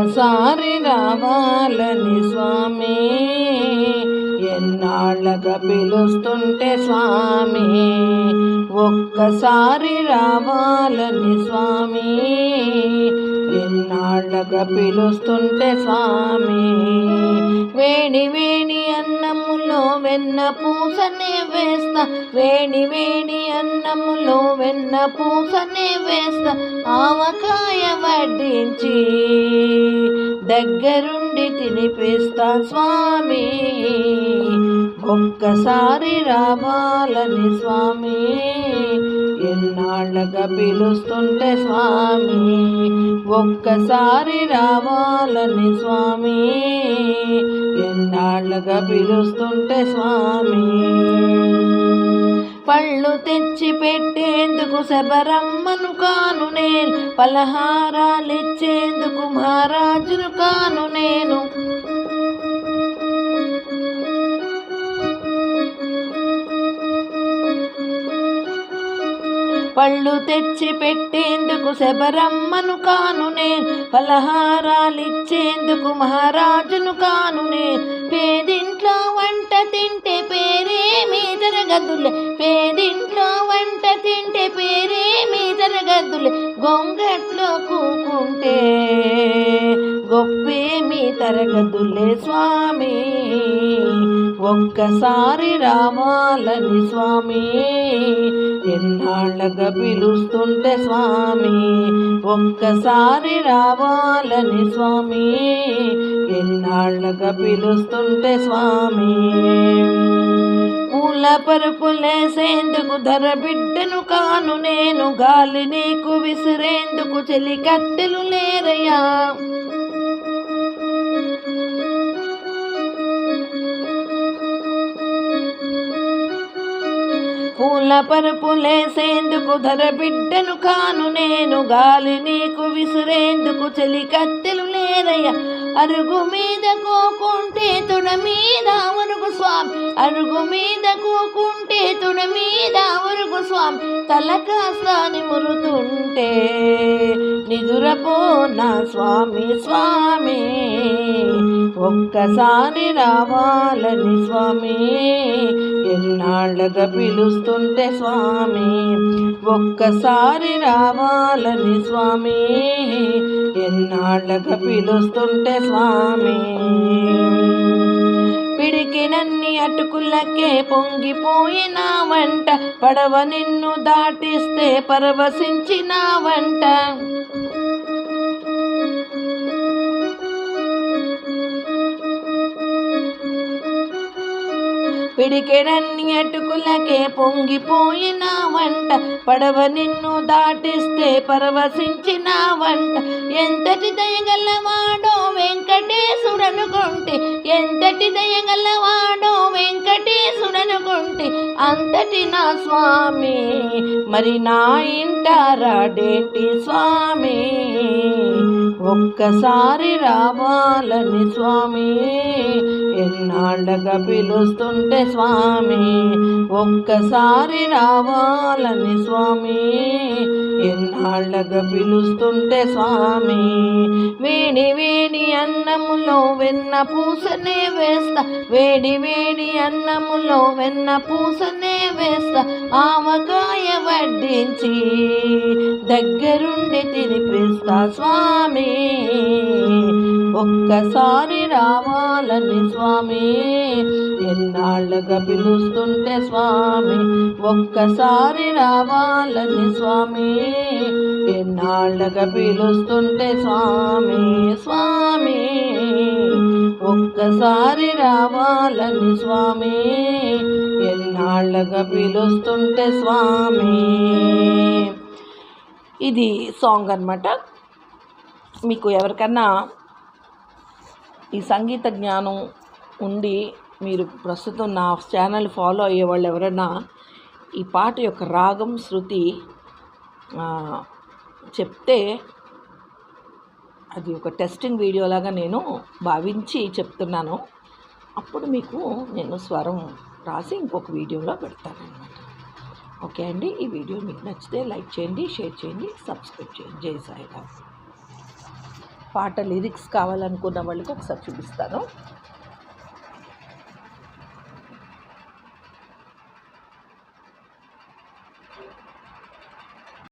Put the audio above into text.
ఒక్కసారి రావాలని స్వామి. ఎన్నాళ్ళగా పిలుస్తుంటే స్వామి. ఒక్కసారి రావాలని స్వామి. ఎన్నాళ్ళగా పిలుస్తుంటే స్వామి? వేణి వేణి అన్నములో వెన్న పూసనే వేస్తా. వేణి వేణి అన్నములో వెన్న పూసనే వేస్తా. ఆవకాయ వడ్డించి దగ్గరుండి తినిపిస్తా స్వామి. ఒక్కసారి రావాలని స్వామి ఎన్నాళ్ళగా పిలుస్తుంటే స్వామి? ఒక్కసారి రావాలని స్వామి ఎన్నాళ్ళగా పిలుస్తుంటే స్వామి? పళ్ళు తెచ్చి పెట్టేందుకు శబరమ్మను కాను నేను పలహారాలు ఇచ్చేందుకు మహారాజును కాను నేను. పళ్ళు తెచ్చి పెట్టేందుకు శబరమ్మను కాను నేను పలహారాలు ఇచ్చేందుకు మహారాజును కాను నేను పేదింట్లో వంట తింటే పేరేమీ జరగదులే పేదింట్లో వంట తింటే పేరేమీ జరగదు. గొంగట్లో కూకుంటే గొప్పేమి తరగదులే స్వామి? ఒక్కసారి రావాలని స్వామి ఎన్నాళ్ళగా పిలుస్తుంటే స్వామి? ఒక్కసారి రావాలని స్వామి ఎన్నాళ్ళగా పిలుస్తుంటే స్వామి? పూల పరుపులేసేందుకు ధర బిడ్డను కాను నేను. గాలి నీకు విసిరేందుకు చెలి కట్టెలు లేరయ్యా పూల పరుపులేసేందుకు ధర బిడ్డను కాను నేను. గాలి నీకు విసిరేందుకు చెలి కత్తెలు లేరయ్య. అరుగు మీద కోకుంటే అరుగు మీద కోకుంటే తుడి మీద అరుగు స్వామి. తల కాస్తాని మురుతుంటే నిదురపో నా స్వామి స్వామి? ఒక్కసారి రావాలని స్వామి. ఎన్నాళ్ళగా పిలుస్తుంటే స్వామి? ఒక్కసారి రావాలని స్వామి. ఎన్నాళ్ళగా పిలుస్తుంటే స్వామి? పిడికినన్ని అటుకులకే పొంగిపోయినావంట. పడవ నిన్ను దాటిస్తే పరవశించినావంట. పిడికెడన్ని అటుకులకే పొంగిపోయిన వంట. పడవ నిన్ను దాటిస్తే పరవశించిన వంట. ఎంతటి దయగలవాడో వెంకటేశుడనుకుంటే ఎంతటి దయగలవాడో వెంకటేశుడనుకుంటే అంతటి నా స్వామి మరి నా ఇంట రాడేటి స్వామి. ఒక్కసారి రావాలని స్వామి. ఎన్నాళ్ళగా పిలుస్తుంటే స్వామి? ఒక్కసారి రావాలని స్వామి. ఎన్నాళ్ళగా పిలుస్తుంటే స్వామి వేడి వేడి అన్నములో వెన్న పూసనే వేస్తా. వేడి వేడి అన్నములో వెన్న పూసనే వేస్తా. ఆవకాయ వడ్డించి దగ్గరుండి తినిపిస్తా స్వామి. ఒక్కసారి రావాలని స్వామి. ఎన్నాళ్ళగా పిలుస్తుంటే స్వామి? ఒక్కసారి రావాలని స్వామి. ఎన్నాళ్ళగా పిలుస్తుంటే స్వామి? స్వామి ఒక్కసారి రావాలని స్వామి. ఎన్నాళ్ళగా పిలుస్తుంటే స్వామి. ఇది సాంగ్ అనమాట మీకు ఎవరికన్నా ఈ సంగీత జ్ఞానం ఉండి మీరు ప్రస్తుతం నా ఛానల్ ఫాలో అయ్యే వాళ్ళు ఎవరైనా ఈ పాట యొక్క రాగం శృతి చెప్తే అది ఒక టెస్టింగ్ వీడియోలాగా నేను భావించి చెప్తున్నాను. అప్పుడు మీకు నేను స్వరం రాసి ఇంకొక వీడియోలో పెడతానమాట ఓకే అండి ఈ వీడియో మీకు నచ్చితే లైక్ చేయండి షేర్ చేయండి సబ్స్క్రైబ్ చేయండి. జై సాయిరామ్. పాట లిరిక్స్ కావాలనుకున్న వాళ్ళకి ఒకసారి చూపిస్తాను.